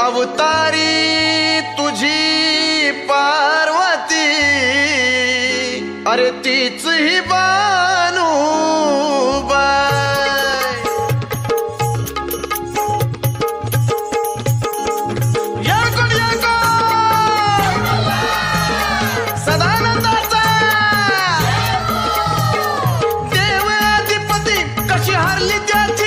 अवतारी तुझी पार्वती. अरे तीच ही बानू सदानंदाचा. देव कशी हरली त्याची?